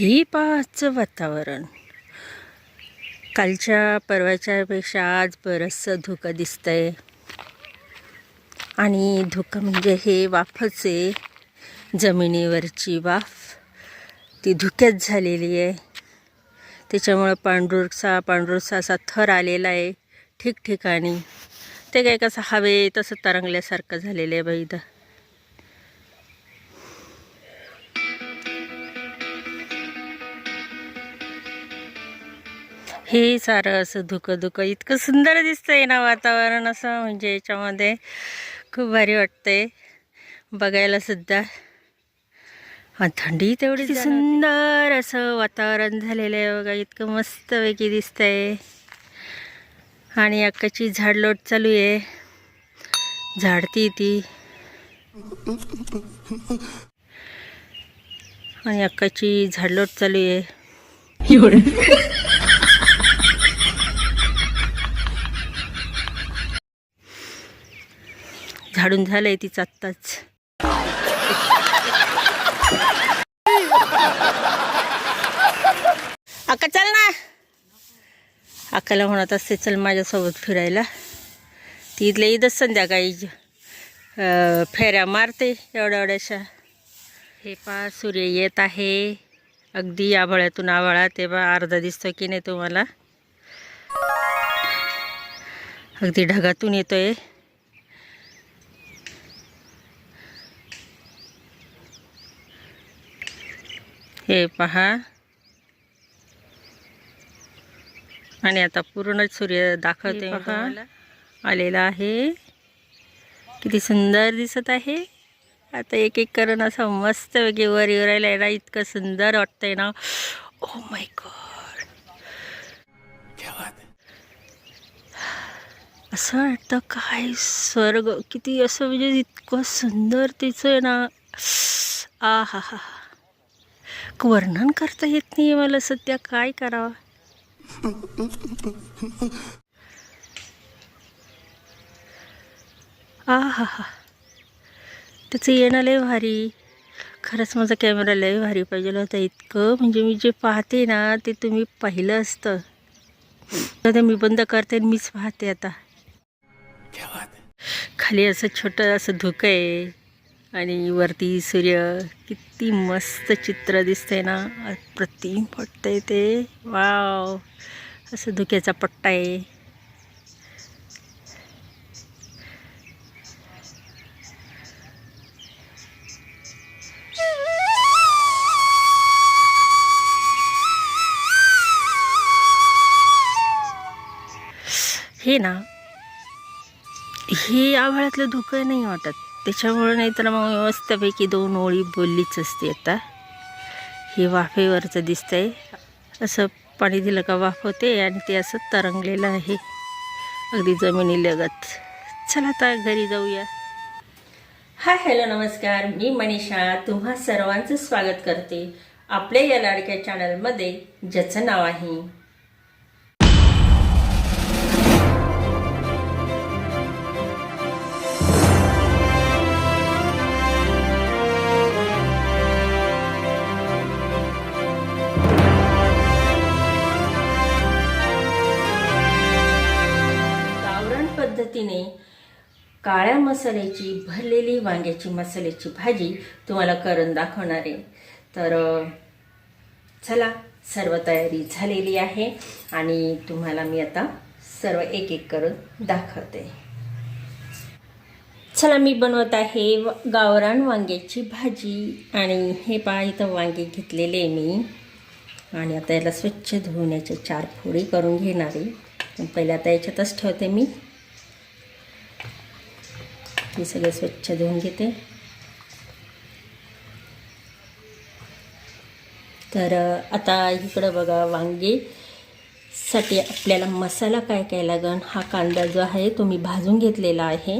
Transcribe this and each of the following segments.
ही पाहाचं वातावरण. कालच्या परवाच्यापेक्षा आज बरंचसं धुकं दिसतंय. आणि धुकं म्हणजे हे वाफच आहे जमिनीवरची वाफ. ती धुक्यात झालेली आहे. त्याच्यामुळं पांढरूरसा पांढुरसा असा थर आलेला आहे. ठिकठिकाणी. ते काय कसं हवे तसं तरंगल्यासारखं झालेलं आहे बैदा हे सारं असं धुकं धुकं इतकं सुंदर दिसतंय ना वातावरण असं म्हणजे याच्यामध्ये खूप भारी वाटतंय. बघायला सुद्धा. थंडी तेवढी सुंदर असं वातावरण झालेलं आहे बघा इतकं मस्तपैकी दिसतंय. आणि अक्काची झाडलोट चालू आहे. झाडती ती. आणि अक्काची झाडलोट चालू आहे. झाडून झालंय तिचं आत्ताच. अक्का चल ना. अक्काला म्हणत असते चल माझ्यासोबत फिरायला. ती इथल्या इथंच संध्याकाळी फेऱ्या मारते एवढ्या एवढ्याशा हे पा सूर्य येत आहे. अगदी आभाळ्यातून आभाळा ते बा अर्धा दिसतो की नाही तुम्हाला? अगदी ढगातून येतोय. हे पहा. आणि आता पूर्णच सूर्य दाखवते पहा. आलेला आहे. किती सुंदर दिसत आहे. आता एक एक करून असं मस्त वेगळी वर येऊ राहिला आहे ना इतकं सुंदर वाटतंय ना. ओ माय गॉड असं वाटतं काय स्वर्ग किती असं म्हणजे इतकं सुंदर तिचं आहे ना. आ हा हा वर्णन करता येत नाही मला सध्या. काय करावं? आ हा हा त्याचं येणं लय भारी. खरंच माझा कॅमेरा लय भारी पाहिजे होता इतकं. म्हणजे मी जे पाहते ना ते तुम्ही पाहिलं असतं. तर मी बंद करते मीच पाहते आता. खाली असं छोटं असं धुकं आहे. आणि वरती सूर्य किती मस्त चित्र दिसतंय ना. अप्रतिम वाटतंय ते. वाव. असं धुक्याचा पट्टा आहे. हे ना हे आभाळातलं धुकं नाही वाटत. त्याच्यामुळे नाही तर मग व्यवस्थापैकी दोन ओळी बोललीच असते आता. हे वाफेवरचं दिसतंय. असं पाणी दिलं का वाफ होते आणि ते असं तरंगलेलं आहे. अगदी जमिनीलगत चला आता घरी जाऊया. हाय हॅलो नमस्कार. मी मनीषा. तुम्हा सर्वांचं स्वागत करते. आपल्या या लाडक्या चॅनलमध्ये ज्याचं नाव आहे पद्धतीने काळ्या मसाल्याची भरलेली वांग्याची मसाल्याची भाजी तुम्हाला करून दाखवणार आहे. तर चला सर्व तयारी झालेली आहे आणि तुम्हाला मी आता सर्व एक एक करून दाखवते. चला मी बनवत आहे गावरान वांग्याची भाजी आणि हे पहा इथं वांगे घेतलेले मी. आणि आता याला स्वच्छ धुवण्याचे चार फोडी करून घेणार आहे. पहिल्या पहिले आता याच्यातच ठेवते मी. हे सगळे स्वच्छ धुवून घेते. तर आता इकडं बघा वांगीसाठी आपल्याला मसाला काय काय लागन हा कांदा जो आहे तो मी भाजून घेतलेला आहे.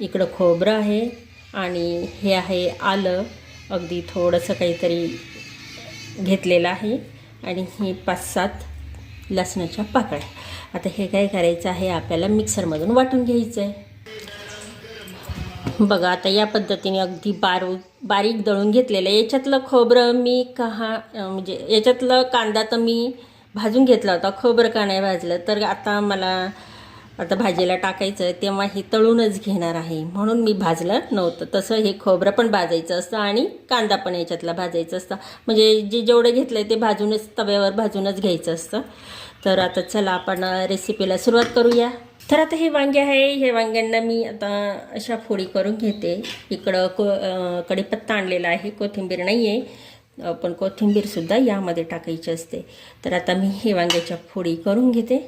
इकडं खोबरं आहे आणि हे आहे आलं अगदी थोडंसं काहीतरी घेतलेलं आहे. आणि हे पाच सात लसणाच्या पाकळ्या. आता हे काय करायचं आहे आपल्याला मिक्सरमधून वाटून घ्यायचं आहे बघा आता या पद्धतीने अगदी बारू बारीक दळून घेतलेलं आहे. याच्यातलं खोबरं मी कहा म्हणजे याच्यातलं कांदा तर मी भाजून घेतला होता. खोबरं का नाही भाजलं? तर आता मला आता भाजीला टाकायचं तेव्हा हे तळूनच घेणार आहे. म्हणून मी भाजलं नव्हतं. तसं हे खोबरं पण भाजायचं असतं आणि कांदा पण याच्यातला भाजायचं असतं. म्हणजे जे जेवढं घेतलं आहे ते भाजूनच तव्यावर भाजूनच घ्यायचं असतं. तर आता चला आपण रेसिपीला सुरुवात करूया. तर आता हे वांगे आहे. हे वांग्यांना मी आता अशा फोडी करून घेते. इकडं को कडीपत्ता आणलेला आहे. कोथिंबीर नाही आहे पण कोथिंबीरसुद्धा यामध्ये टाकायची असते. तर आता मी हे वांग्याच्या फोडी करून घेते.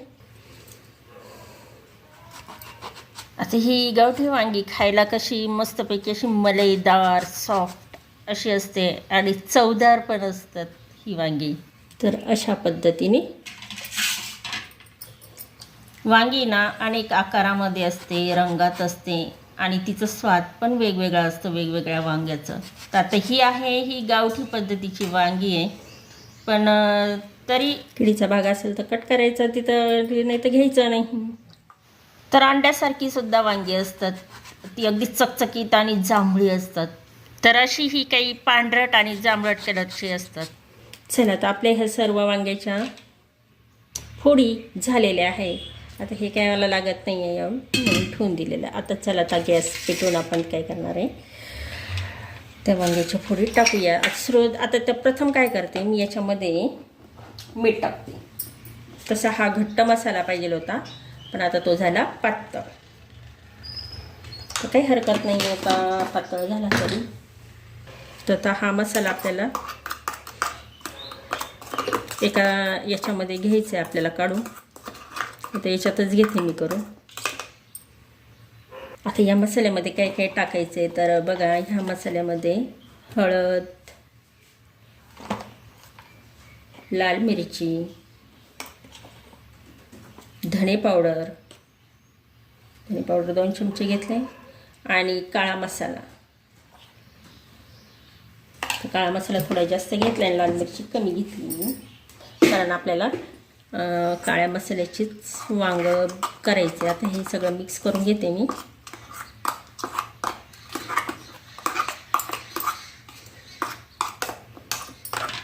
आता ही गावठी वांगी खायला कशी मस्तपैकी अशी मलईदार सॉफ्ट अशी असते आणि चवदार पण असतात ही वांगी. तर अशा पद्धतीने वांगी ना अनेक आकारामध्ये असते रंगात असते आणि तिचं स्वाद पण वेगवेगळा असतो वेगवेगळ्या वांग्याचं. तर आता ही आहे ही गावठी पद्धतीची वांगी आहे. पण तरी किडीचा भाग असेल तर कट करायचा तिथं नाही तर घ्यायचं नाही. तर अंड्यासारखी सुद्धा वांगी असतात. ती अगदी चकचकीत आणि जांभळी असतात. तर अशी ही काही पांढरट आणि जांभळट कलरची असतात. चला तर आपल्या ह्या सर्व वांग्याच्या फोडी झालेल्या आहे. आता हे काय मला लागत नाही आहे म्हणून ठेवून दिलेलं आहे. आता चला आता गॅस पेटवून आपण काय करणार आहे? त्या वांग्याच्या फोडी टाकूया. आता आता त्या प्रथम काय करते मी याच्यामध्ये मीठ टाकते. तसा हा घट्ट मसाला पाहिजे होता. पण आता तो झाला पातळ. तर काही हरकत नाही आहे का? पातळ झाला तरी. तर आता हा मसाला आपल्याला एका याच्यामध्ये घ्यायचं आहे आपल्याला काढून. आता याच्यातच घेते मी करून. आता या मसाल्यामध्ये काय काय टाकायचं आहे तर बघा ह्या मसाल्यामध्ये हळद लाल मिरची धणे पावडर. धणे पावडर दोन चमचे घेतले. आणि काळा मसाला. काळा मसाला थोडा जास्त घेतला आणि लाल मिरची कमी घेतली कारण आपल्याला काळ्या मसाल्याचीच वांग करायचे. आता हे सगळं मिक्स करून घेते मी.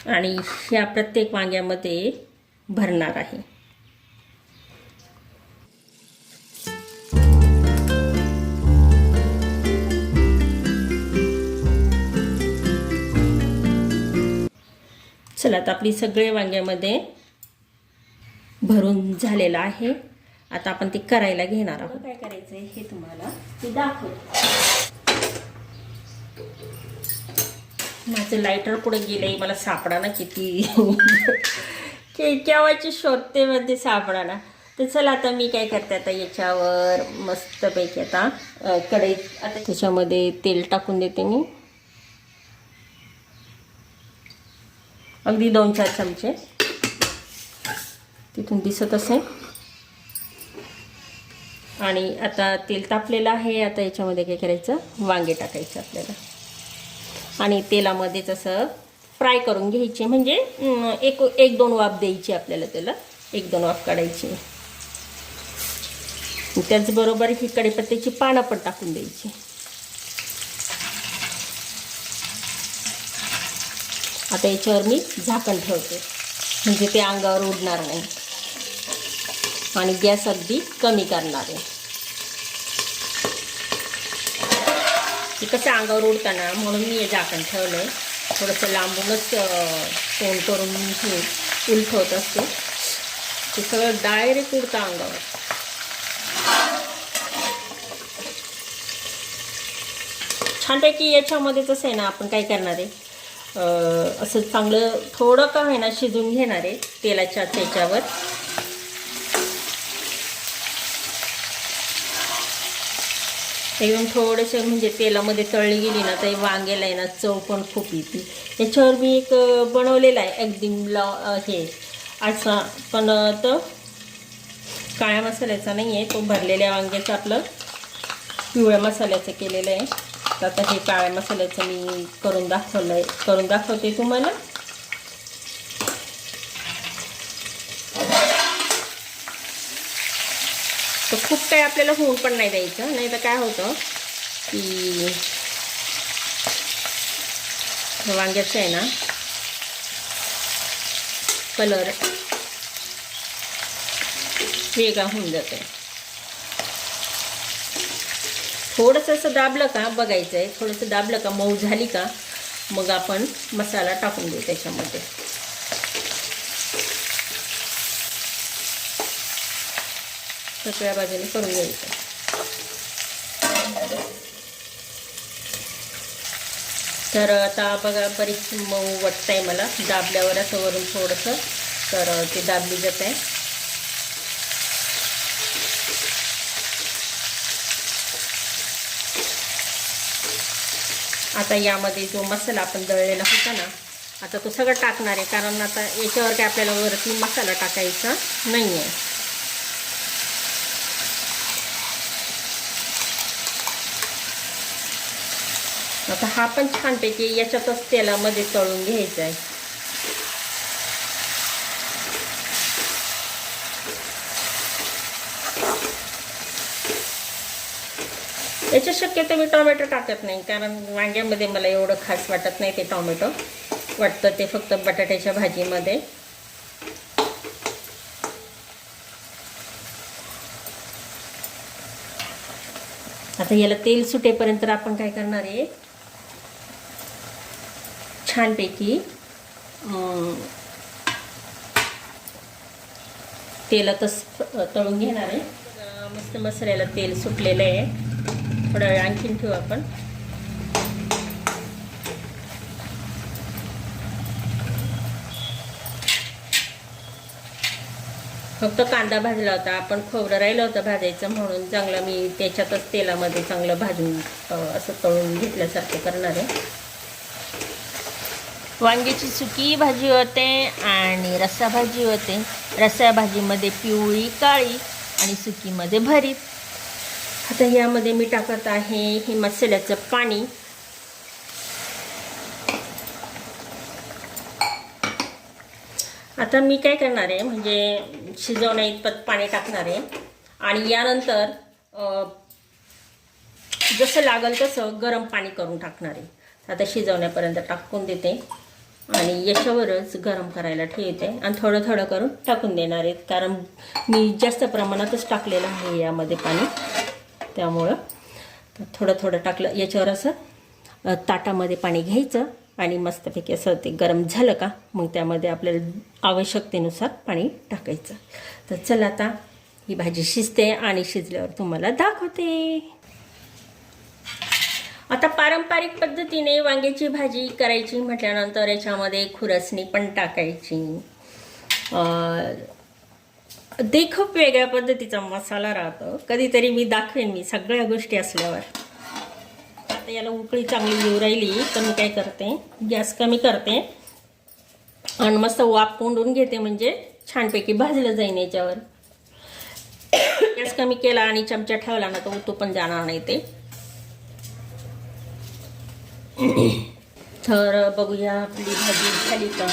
आणि ह्या प्रत्येक वांग्यामध्ये भरणार आहे. चला आता आपली सगळे वांग्यामध्ये भरून झालेलं आहे. आता आपण ते करायला घेणार आहोत. काय करायचं हे तुम्हाला ते दाखवतो. माझं लायटर पुढे गेलंय. मला सापडा ना किती. केव्हाची शोधते मध्ये सापडा ना तर चला आता मी काय करते आता याच्यावर मस्तपैकी आता अं, कढईत आता त्याच्यामध्ये तेल टाकून देते मी. अगदी दोन चार चमचे. तिथून दिसत असेल. आणि आता तेल तापलेलं आहे. आता याच्यामध्ये काय करायचं? वांगे टाकायचं आपल्याला. आणि तेलामध्येच असं फ्राय करून घ्यायचे. म्हणजे एक एक दोन वाफ द्यायची आपल्याला त्याला. एक दोन वाफ काढायची. त्याचबरोबर ही कढीपत्त्याची पानं पण टाकून द्यायची. आता याच्यावर मी झाकण ठेवते. म्हणजे ते अंगावर उडणार नाही. आणि गॅस अगदी कमी करणार आहे. ते कसं अंगावर उडताना म्हणून मी हे झाकण ठेवलं आहे थोडंसं लांबूनच फोन करून मी हे उलटवत असते. ते सगळं डायरेक्ट उडतं अंगावर. छानपैकी याच्यामध्ये तसं आहे ना आपण काय करणार आहे? असं चांगलं थोडं का आहे ना शिजून घेणार आहे तेलाच्या त्याच्यावर. एकदम थोडेसे म्हणजे तेलामध्ये तळली गेली ना तर वांग्याला आहे ना चव पण खूप येते. याच्यावर मी एक बनवलेला आहे एकदम ला हे असा पण तर तो काळ्या मसाल्याचा नाही आहे तो भरलेल्या वांग्याचं आपलं पिवळ्या मसाल्याचं केलेलं आहे. आता हे काळ्या मसाल्याचं मी करून दाखवलं आहे करून दाखवते तुम्हाला. तर खूप काही आपल्याला होऊन पण नाही द्यायचं. नाही तर काय होतं की वांग्याचं आहे ना कलर वेगळा होऊन जातो थोडंसं असं दाबलं का बघायचं आहे थोडंसं दाबलं का मऊ झाली का मग आपण मसाला टाकून देऊ त्याच्यामध्ये. सगळ्या बाजूने करून घ्यायचं. तर आता बघा बरीच मऊ वाटत आहे मला. दाबल्यावर असं वरून थोडंसं तर ते दाबली जात आहे. आता यामध्ये जो मसाला आपण दळलेला होता ना आता तो सगळं टाकणार आहे कारण आता याच्यावर काय आपल्याला वरती मसाला टाकायचा नाही आहे आता हा पण छानपैकी याच्यातच तेलामध्ये तळून घ्यायचा आहे. याच्यात शक्यतो मी टोमॅटो टाकत नाही कारण वांग्यामध्ये मला एवढं खास वाटत नाही ते टोमॅटो. वाटतं ते फक्त बटाट्याच्या भाजीमध्ये. आता याला तेल सुटेपर्यंत आपण काय करणार आहे? छानपैकी तेलातच तळून घेणार आहे. मस्त मसाल्याला तेल सुटलेलं आहे. थोडा वेळ आणखीन ठेवू आपण. फक्त कांदा भाजला होता आपण खोबरं राहिलं होतं भाजायचं म्हणून चांगलं मी त्याच्यातच तेलामध्ये चांगलं भाजून असं तळून घेतल्यासारखं करणार आहे. वांग्याची सुकी भाजी होते आणि रस्सा भाजी होते. रस्सा भाजीमध्ये पिवळी काळी आणि सुकीमध्ये भरीत. आता यामध्ये मी टाकत आहे हे मसाल्याचं पाणी. आता मी काय करणार आहे म्हणजे शिजवण्या इतपत पाणी टाकणार आहे. आणि यानंतर जसं लागल तसं गरम पाणी करून टाकणार आहे. आता शिजवण्यापर्यंत टाकून देते. आणि याच्यावरच गरम करायला ठेवते. आणि थोडं थोडं करून टाकून देणार आहेत कारण मी जास्त प्रमाणातच टाकलेलं आहे यामध्ये पाणी. त्यामुळं तर थोडं थोडं टाकलं. याच्यावर असं ताटामध्ये पाणी घ्यायचं आणि मस्तपैकी असं ते गरम झालं का मग त्यामध्ये आपल्याला आवश्यकतेनुसार पाणी टाकायचं. तर चला आता ही भाजी शिजते आणि शिजल्यावर तुम्हाला दाखवते. आता पारंपरिक पद्धतीने वांग्याची भाजी करायची म्हटल्यानंतर याच्यामध्ये खुरसणी पण टाकायची. ते खूप वेगळ्या पद्धतीचा मसाला राहतो. कधीतरी मी दाखवेन मी सगळ्या गोष्टी असल्यावर. आता याला उकळी चांगली येऊ राहिली तर मी काय करते? गॅस कमी करते. आणि मस्त वाफ कोंडून घेते म्हणजे छानपैकी भाजलं जाईन याच्यावर. गॅस कमी केला आणि चमचा ठेवला ना तर तो पण जाणार नाही ते. तर बघूया आपली भाजी झाली का?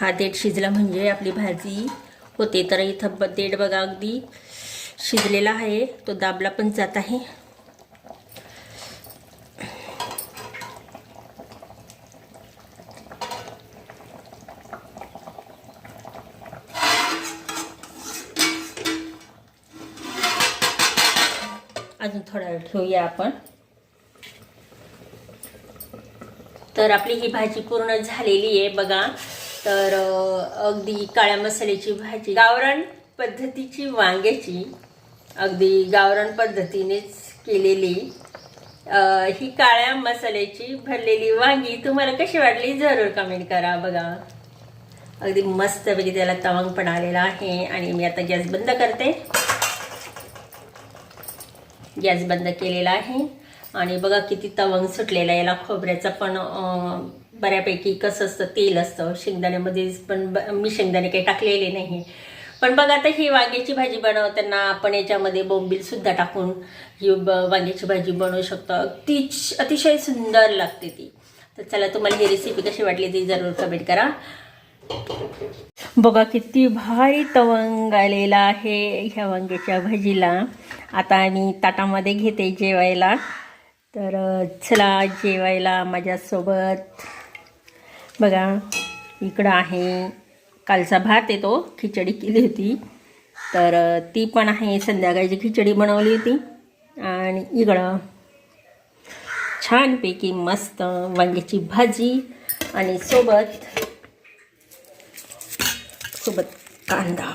हा देठ शिजला म्हणजे आपली भाजी होते. तर इथं ब देठ बघा अगदी शिजलेला आहे. तो दाबला पण जात आहे. अजून थोडा वेळ ठेवूया आपण. तर आपली ही भाजी पूर्ण झालेली आहे. बघा तर अगदी काळ्या मसाल्याची भाजी. गावरान पद्धतीची वांग्याची अगदी गावरान पद्धतीनेच केलेली ही काळ्या मसाल्याची भरलेली वांगी. तुम्हाला कशी वाटली? जरूर कमेंट करा बघा. अगदी मस्तपैकी त्याला तवंग पण आलेला आहे आणि मी आता गॅस बंद करते. गॅस बंद केलेला आहे. आणि बघा किती तवंग सुटलेला आहे. याला खोबऱ्याचा पण बऱ्यापैकी कसं असतं तेल असतं शेंगदाण्यामध्ये पण ब- मी शेंगदाणे काही टाकलेले नाही पण बघा आता ही वांग्याची भाजी बनवताना आपण याच्यामध्ये बोंबीलसुद्धा टाकून ही ब- वांग्याची भाजी बनवू शकतो. अति अतिशय सुंदर लागते ती. तर चला तुम्हाला ही रेसिपी कशी वाटली ती जरूर कमेंट करा. बघा किती भारी तवंग आलेला आहे ह्या वांग्याच्या भाजीला. आता मी ताटामध्ये घेते जेवायला. तर चला जेवायला माझ्यासोबत. बघा इकडं आहे. कालचा भात येतो खिचडी केली होती. तर ती पण आहे. संध्याकाळची खिचडी बनवली होती. आणि इकडं छानपैकी मस्त वांग्याची भाजी आणि सोबत सोबत कांदा.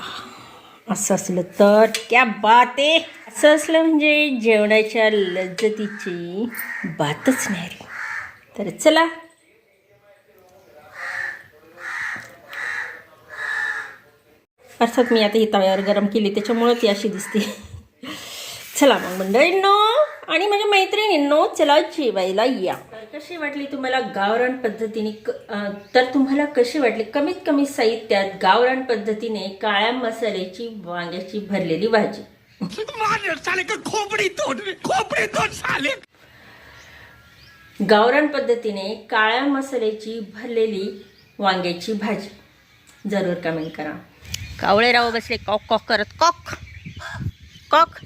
असं असलं तर क्या बात आहे. असं असलं म्हणजे जेवणाच्या लज्जतीची बातच नाही रे. तर चला अर्थात मी आता ही तव्यावर गरम केली त्याच्यामुळं ती अशी दिसते. चला मग मंडळींनो आणि माझ्या मैत्रिणींनो चला जेवायला या. कशी वाटली तुम्हाला गावरान पद्धतीने तर तुम्हाला कशी वाटली? कमीत कमी साहित्यात गावरान पद्धतीने काळ्या मसाल्याची वांग्याची भरलेली भाजी. मार गावरान पद्धतीने काळ्या मसाल्याची भरलेली वांग्याची भाजी. जरूर कमेंट करा. कावळेराव बसले कॉक कॉक करत कॉक कॉक.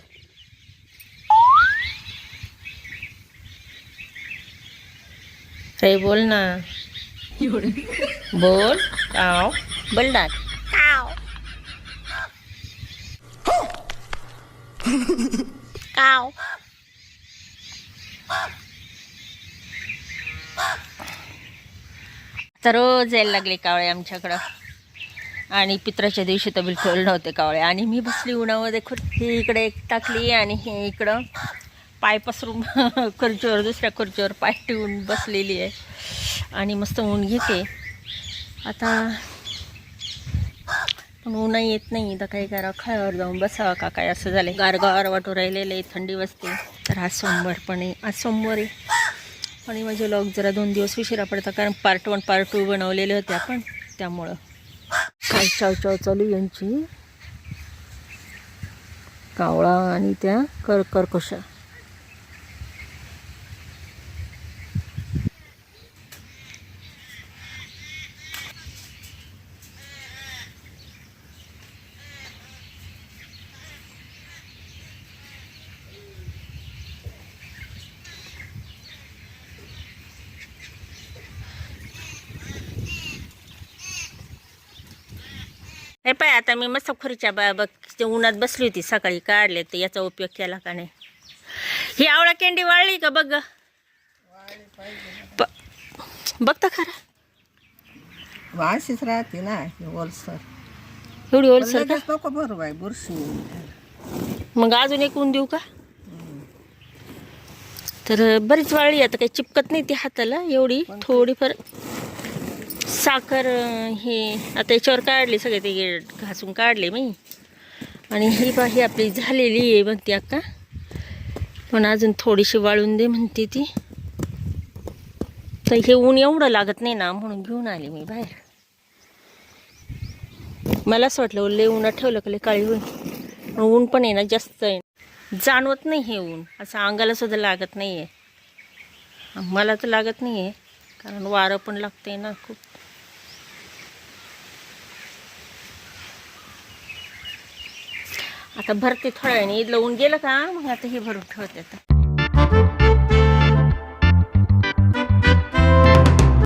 रे बोल ना. बोल काव बोल ना काव. काव. तर रोज यायला लागले कावळे आमच्याकडं. आणि पित्राच्या दिवशी तर बिलकुल नव्हते कावळे. आणि मी बसली उन्हामध्ये खुर ही इकडे एक टाकली आणि हे इकडं पाय पसरून खुर्चीवर दुसऱ्या खुर्चीवर पाय ठेवून बसलेली आहे. आणि मस्त ऊन घेते. आता पण ऊन येत नाही. तर काही करा खळ्यावर जाऊन बसावं का काय असं झालं गारगार वाटू राहिलेले थंडी बसते. तर आज सोमवार पण आहे. आज सोमवार आहे. आणि माझे लॉग जरा दोन दिवस उशिरा पडतात कारण पार्ट वन पार्ट टू बनवलेले होते आपण त्यामुळं. काय चाव चाव चालू यांची? कावळा आणि त्या कर मस्त खुर्च्या बा बघ उन्हात बसली होती सकाळी काढले तर याचा उपयोग केला का नाही? ही आवळा कॅन्डी वाळली का बघ? ग. ब- बघ तर खरं राहते ना ओलसर एवढी ओलसर नको बरोबर आहे बुरशी. मग अजून एक ऊन देऊ का? तर बरीच वाळली आता काही चिपकत नाही ती हाताला एवढी थोडीफार साखर हे आता याच्यावर काढले सगळे ते घासून काढले मी. आणि ही बा ही आपली झालेली आहे म्हणते अक्का. पण अजून थोडीशी वाळून दे म्हणते ती. तर हे ऊन एवढं लागत नाही ना म्हणून घेऊन आले मी बाहेर. मला असं वाटलं लय उन्हात ठेवलं का लय काळी होईल. ऊन पण आहे ना जास्त आहे. जाणवत नाही हे ऊन. असं अंगाला सुद्धा लागत नाही आहे मला तर लागत नाही आहे कारण वारं पण लागतंय ना खूप. आता भरते थोड्या वेळाने. इथलं ऊन गेलं का? मग आता हे भरून ठेवते आता.